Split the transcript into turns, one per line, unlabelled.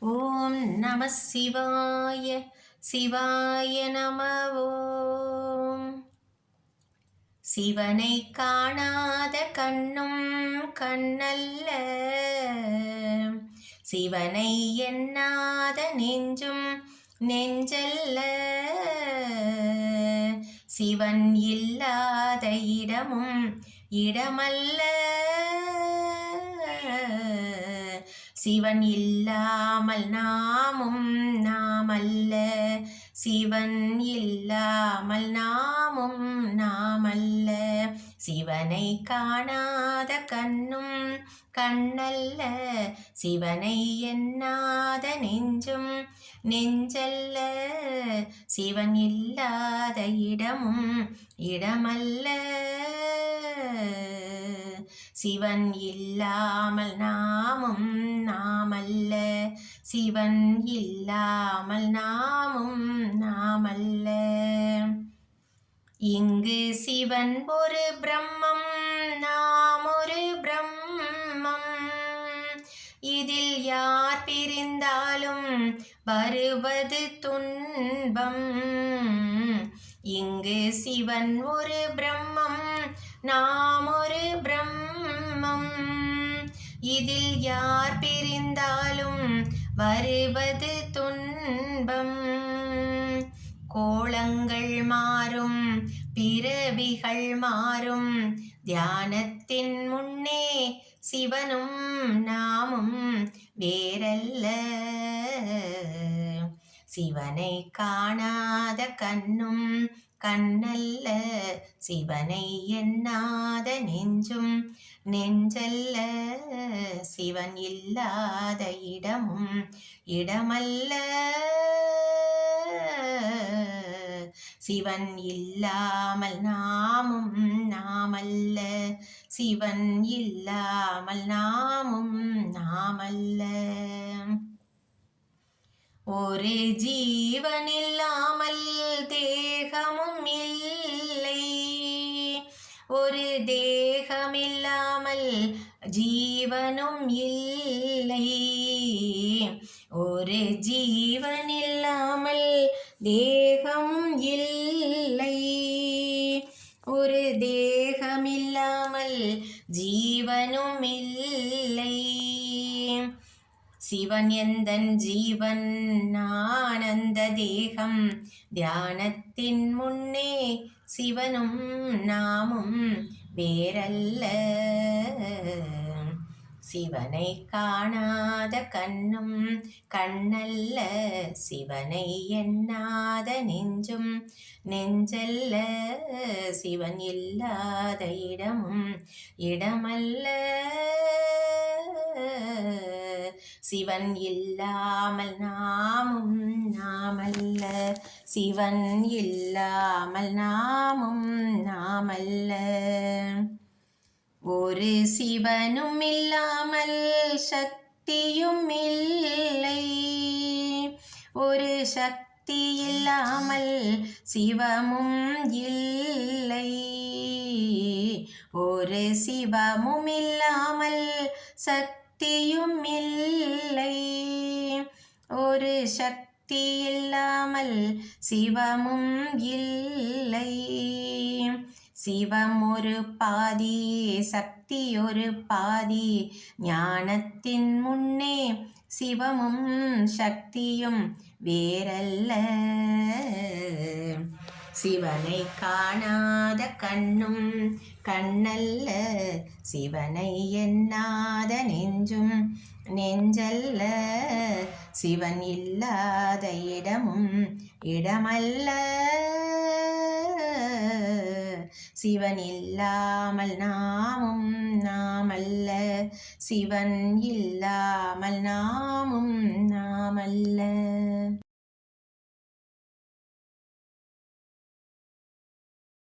ஓம் நம சிவாய சிவாய நமவோம் சிவனை காணாத கண்ணும் கண்ணல்ல. சிவனை எண்ணாத நெஞ்சும் நெஞ்சல்ல. சிவன் இல்லாத இடமும் இடமல்ல. சிவன் இல்லாமல் நாமும் நாமல்ல. சிவன் இல்லாமல் நாமும் நாமல்ல. சிவனை காணாத கண்ணும் கண்ணல்ல. சிவனை எண்ணாத நெஞ்சும் நெஞ்சல்ல. சிவன் இல்லாத இடமும் இடமல்ல. சிவன் இல்லாமல் நாமும் நாமல்ல. சிவன் இல்லாமல் நாமும் நாமல்ல. இங்கு சிவன் ஒரு பிரம்மம் நாம் ஒரு பிரம்மம். இதில் யார் பிரிந்தாலும் வருவது துன்பம். இங்கு சிவன் ஒரு பிரம்மம் நாம் ஒரு பிரம்மம். தர்மம். இதில் யார் பிரிந்தாலும் வருவது துன்பம். கோளங்கள் மாறும் பிறவிகள் மாறும். தியானத்தின் முன்னே சிவனும் நாமும் வேறல்ல. சிவனை காணாத கண்ணும் கண்ணல்ல சிவனை எண்ணாத நெஞ்சும் நெஞ்சல்ல சிவன் இல்லாத இடமும் இடமல்ல சிவன் இல்லாமல் நாமும் நாமல்ல. சிவன் இல்லாமல் நாமும் நாமல்ல. ஒரு ஜீவனில்லா ஜீவனும் இல்லை ஒரு ஜீவன் இல்லாமல் தேகம் இல்லை ஒரு தேகமில்லாமல் ஜீவனும் இல்லை சிவன் எந்தன் ஜீவன் ஆனந்த தேகம் தியானத்தின் முன்னே சிவனும் நாமும் வேறல்ல சிவனை காணாத கண்ணும் கண்ணல்ல சிவனை எண்ணாத நெஞ்சும் நெஞ்சல்ல சிவன் இல்லாத இடமும் இடமல்ல சிவன் இல்லாமல் நாமும் நாமல்ல சிவன் இல்லாமல் நாமும் நாமல்ல. ஒரு சிவனும் இல்லாமல் சக்தியும் இல்லை ஒரு சக்தி இல்லாமல் சிவமும் இல்லை. ஒரு சிவமும் இல்லாமல் சக்தியும் இல்லை ஒரு சக்தி இல்லாமல் சிவமும் இல்லை. சிவம் ஒரு பாதி சக்தி ஒரு பாதி ஞானத்தின் முன்னே சிவமும் சக்தியும் வேறல்ல. சிவனை காணாத கண்ணும் கண்ணல்ல சிவனை எண்ணாத நெஞ்சும் நெஞ்சல்ல. சிவன் இல்லாத இடமும் இடமல்ல. சிவன் இல்லாமல் நாமும் நாமல்ல. சிவன் இல்லாமல் நாமும் நாமல்ல.